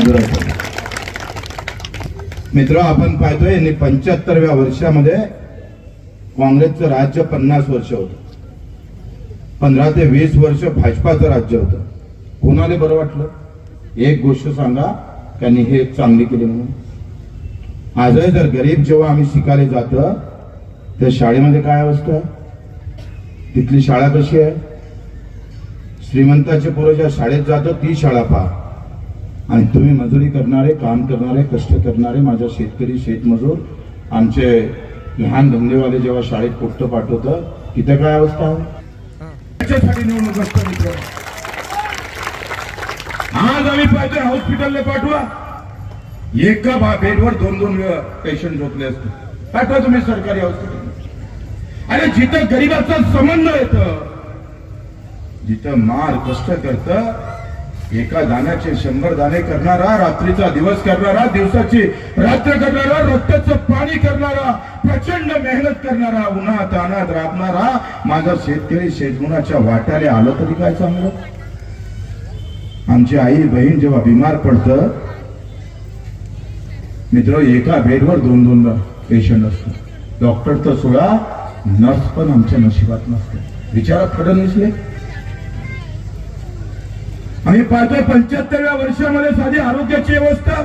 मजुराचं मित्र आपण पाहतोय यांनी पंच्याहत्तरव्या वर्षामध्ये काँग्रेसचं राज्य पन्नास वर्ष होतं. पंधरा ते वीस वर्ष भाजपाचं राज्य होतं. कोणाला बरं वाटलं? एक गोष्ट सांगा त्यांनी हे चांगली केली म्हणून. आजही जर गरीब जेव्हा आम्ही शिकायला जातं त्या शाळेमध्ये काय अवस्था? आहे तिथली शाळा कशी आहे? श्रीमंताचे पोरं ज्या शाळेत जातं ती शाळा पहा. आणि तुम्ही मजुरी करणारे काम करणारे कष्ट करणारे माझ्या शेतकरी शेतमजूर आमचे लहान धंदेवाले जेव्हा शाळेत पोट्ट पाठवतं तिथे काय अवस्था आहे? निवडणूक असतं मित्र. आज आम्ही पाहिजे हॉस्पिटलला पाठवा. एका बा बेडवर दोन दोन पेशंट झोपले असते. पाठवा तुम्ही सरकारी हॉस्पिटल. अरे जिथं गरीबाचा संबंध येत जिथं मार कष्ट करतं एका दाण्याचे शंभर दाणे करणारा रात्रीचा दिवस करणारा दिवसाची रात्र करणारा रक्ताचं पाणी करणारा प्रचंड मेहनत करणारा उन्हात तानात राबणारा माझा शेतकरी शेतगुणाच्या वाट्याने आलं तरी काय चांगलं? आमची आई बहीण जेव्हा बिमार पडतं मित्र एका बेडवर दोन दोन पेशंट असतात. डॉक्टर तर सोडा नर्स पण आमच्या नशिबात नसते विचारात फडणवीसले आम्ही पाहतो पंच्याहत्तरव्या वर्षामध्ये साधी आरोग्याची व्यवस्था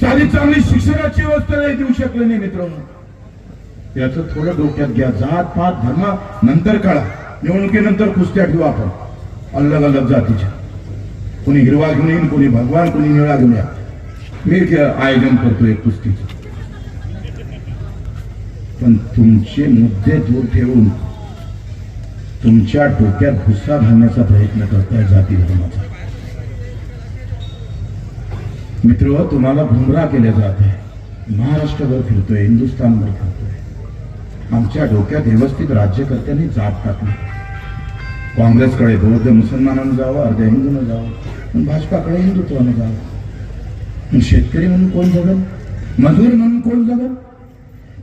साधी चांगली शिक्षणाची व्यवस्था नाही देऊ शकले नाही मित्रांनो. याचं थोडं डोक्यात घ्या. जात पात धर्म नंतर काढा निवडणुकीनंतर कुस्त्या ठेवू आपण. अलग अलग जातीच्या. कोणी हिरवा घेऊन कोणी भगवान कोणी निळा घेऊन या. मी आयोजन करतो एक कुस्तीचं. पण तुमचे मुद्दे दूर ठेवून तुमच्या डोक्यात भुस्सा घालण्याचा प्रयत्न करताय जाती धर्माचा. मित्र तुम्हाला भुमरा केल्या जात आहे. महाराष्ट्रभर फिरतोय हिंदुस्थानभर फिरतोय. आमच्या डोक्यात व्यवस्थित राज्यकर्त्यांनी जात टाकली. काँग्रेसकडे बौद्ध मुसलमानानं जावं अर्ध्या हिंदूनं जावं भाजपाकडे हिंदुत्वानं जावं. शेतकरी म्हणून कोण जगल? मजूर म्हणून कोण जगल?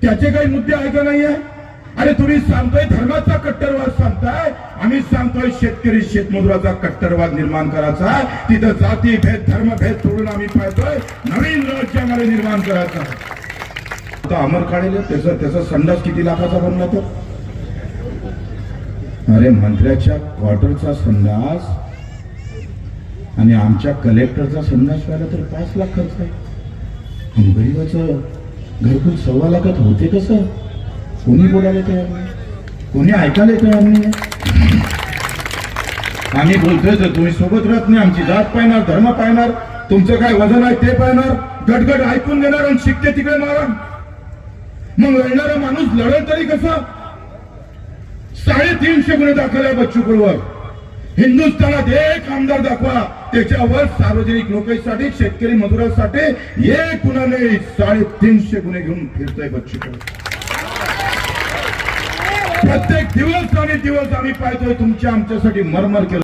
त्याचे काही मुद्दे आहे का नाही आहे अरे तुम्ही सांगतोय धर्माचा कट्टरवाद सांगताय आम्ही सांगतोय शेतकरी शेतमजुराचा कट्टरवाद निर्माण करायचा तिथं जाती भेद धर्म भेद सोडून आम्ही पाहतोय नवीन राज्यामध्ये निर्माण करायचा आता अमर काढेल त्याचा त्याचा संडास किती लाखाचा बनला तो? अरे मंत्र्याच्या क्वार्टरचा संडास आणि आमच्या कलेक्टरचा संडास व्हायला तर पाच लाख खर्च आहे. गरीबाचं घरकुल सव्वा लाखात होते कसं? कोणी बोलायला तयार नाही? कोणी ऐकायला तयार नाही? आम्ही बोलतोय तर तुम्ही सोबत राहत नाही आमची जात पाहणार धर्म पाहणार तुमचं काय वजन आहे ते पाहणार. गटगट ऐकून घेणार आणि शिकते तिकडे मारा मग लढणारा माणूस लढेल तरी कसा? साडेतीनशे गुन्हे दाखल आहे बच्चू कडूवर हिंदुस्थानात एक आमदार दाखवा. त्याच्यावर सार्वजनिक लोकांसाठी शेतकरी मजुरांसाठी एक गुन्हा नाही साडेतीनशे गुन्हे घेऊन फिरतोय बच्चू कडू प्रत्येक दिवस आणि दिवस आम्ही पाहतोय तुमच्या आमच्यासाठी मरमर केलं.